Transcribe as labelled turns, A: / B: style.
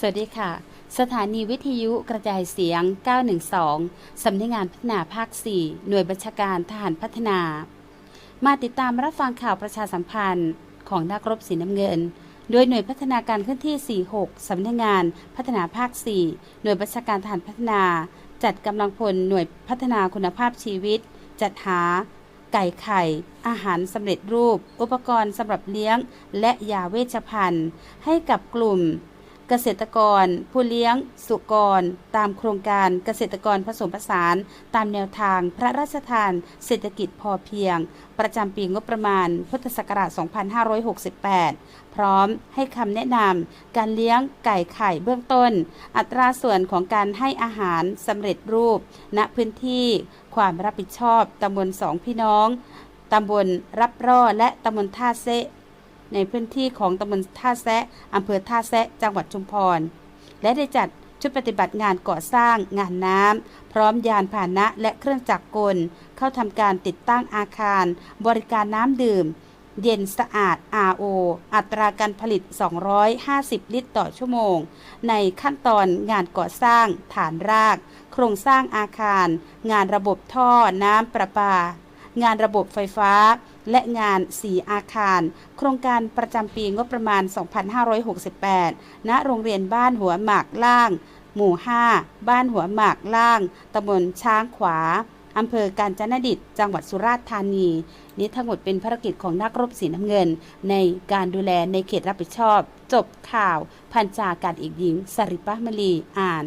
A: สวัสดีค่ะ สถานีวิทยุกระจายเสียง 912 สำนักงานพัฒนาภาค 4 หน่วยบัญชาการทหารพัฒนา มาติดตามรับฟังข่าวประชาสัมพันธ์ของนักรบสีน้ำเงิน โดยหน่วยพัฒนาการเคลื่อนที่ 46 สำนักงานพัฒนาภาค 4 หน่วยบัญชาการทหารพัฒนา จัดกำลังพลหน่วยพัฒนาคุณภาพชีวิต จัดหา ไก่ไข่ อาหารสำเร็จรูป อุปกรณ์สำหรับเลี้ยง และยาเวชภัณฑ์ ให้กับกลุ่ม เกษตรกร ผู้เลี้ยง สุกร ตามโครงการเกษตรกรผสมผสาน ตามแนวทางพระราชทาน เศรษฐกิจพอเพียง ประจำปีงบประมาณ พุทธศักราช 2568 พร้อมให้คำแนะนำการเลี้ยงไก่ไข่เบื้องต้น อัตราส่วนของการให้อาหารสำเร็จรูป ณพื้นที่ ความรับผิดชอบตำบลสองพี่น้องตำบลรับร่อและตำบลท่าเซะ ในพื้นที่ของตำบลท่าแซะอำเภอท่าแซะจังหวัดชุมพร และได้จัดชุดปฏิบัติงานก่อสร้าง งานน้ำพร้อมยานพาหนะและเครื่องจักรกล เข้าทำการติดตั้งอาคาร บริการน้ำดื่ม เย็นสะอาด RO อัตราการผลิต 250 ลิตรต่อชั่วโมง ในขั้นตอนงานก่อสร้าง ฐานราก โครงสร้างอาคาร งานระบบท่อน้ำประปา งานระบบไฟฟ้า และงานสีอาคาร โครงการประจำปีงบประมาณ 2568 ณ โรงเรียนบ้านหัวหมากล่าง หมู่ 5 บ้านหัวหมากล่าง ตำบลช้างขวาอำเภอกาญจนดิตจังหวัดสุราษฎร์ธานี นี้ทั้งหมดเป็นภารกิจของนักรบสีน้ำเงิน ในการดูแลในเขตรับผิดชอบ จบข่าว พันจาการเอกหญิงสริปะมลีอ่าน